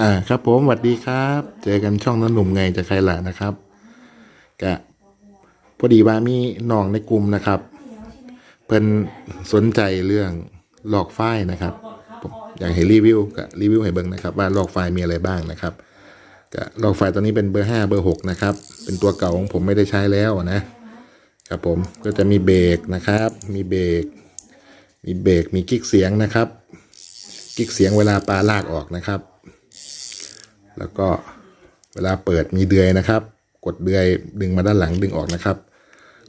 อ่าครับผมสวัสดีครับ เจอกันช่องน้นหนุ่มไงจะใครล่ะนะครับกะพอดีว่ามีน้องในกลุ่มนะครับ เพิ่นสนใจเรื่องหลอกไฟนะครับผมอยากให้รีวิวกะรีวิวให้เบิ่งนะครับ ว่าหลอกไฟมีอะไรบ้างนะครับกะหลอกไฟตัวนี้เป็นเบอร์5เบอร์6นะครับ เป็นตัวเก่าของผมไม่ได้ใช้แล้วนะครับผมก็จะมีเบรกนะครับ มีเบรกมีเบรกมีกิ๊กเสียงนะครับ กิ๊กเสียงเวลาปลาลากออกนะครับ แล้วก็เวลาเปิดมีเดือยนะครับ กดเดือยดึงมาด้านหลังดึงออกนะครับ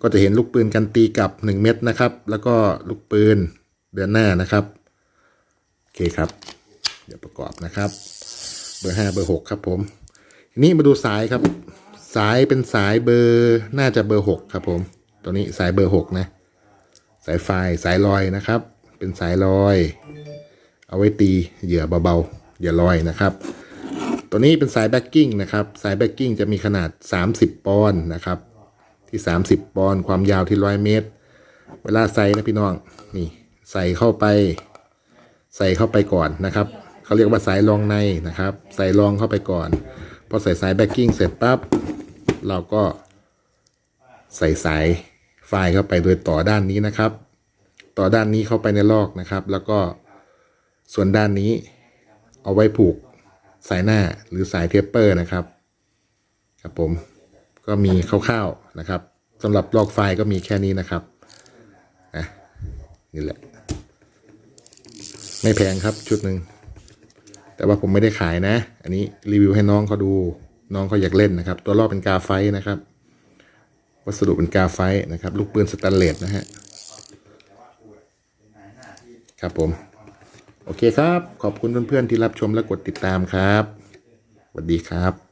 ก็จะเห็นลูกปืนกันตีกลับ 1 เม็ดนะครับ แล้วก็ลูกปืนเดือนหน้านะครับโอเคครับ เดี๋ยวประกอบนะครับ เบอร์ 5 เบอร์ 6 ครับผมทีนี้มาดูสายครับ สายเป็นสายเบอร์น่าจะเบอร์ 6 ครับผม ตัวนี้สายเบอร์ 6 นะ สายไฟสายลอยนะครับ เป็นสายลอย เอาไว้ตีเหยื่อเบาๆเหยื่อลอยนะครับ ตัวนี้เป็นสายแบ็กกิ้งนะครับ สายแบ็กกิ้งจะมีขนาด 30 ปอนด์นะครับ ที่ 30 ปอนด์ความยาวที่100เมตร เวลาใส่นะพี่น้องนี่ใส่เข้าไป ใส่เข้าไปก่อนนะครับเขาเรียกว่าสายรองในนะครับ ใส่รองเข้าไปก่อนพอใส่สายแบ็กกิ้งเสร็จปั๊บเราก็ใส่สายไฟเข้าไปโดยต่อด้านนี้นะครับ ต่อด้านนี้เข้าไปในลอกนะครับ แล้วก็ส่วนด้านนี้เอาไว้ผูก สายหน้าหรือสายเทปเปอร์นะครับ ครับผมก็มีคร่าวๆนะครับสำหรับลอกไฟล์ก็มีแค่นี้นะครับนะนี่แหละ ไม่แพงครับชุดหนึ่งแต่ว่าผมไม่ได้ขายนะ อันนี้รีวิวให้น้องเขาดูน้องเขาอยากเล่นนะครับ ตัวรอบเป็นกาไฟนะครับ วัสดุเป็นกาไฟนะครับ ลูกปืนสแตนเลสนะฮะ ครับผม โอเคครับ ขอบคุณเพื่อนๆที่รับชมและกดติดตามครับสวัสดีครับ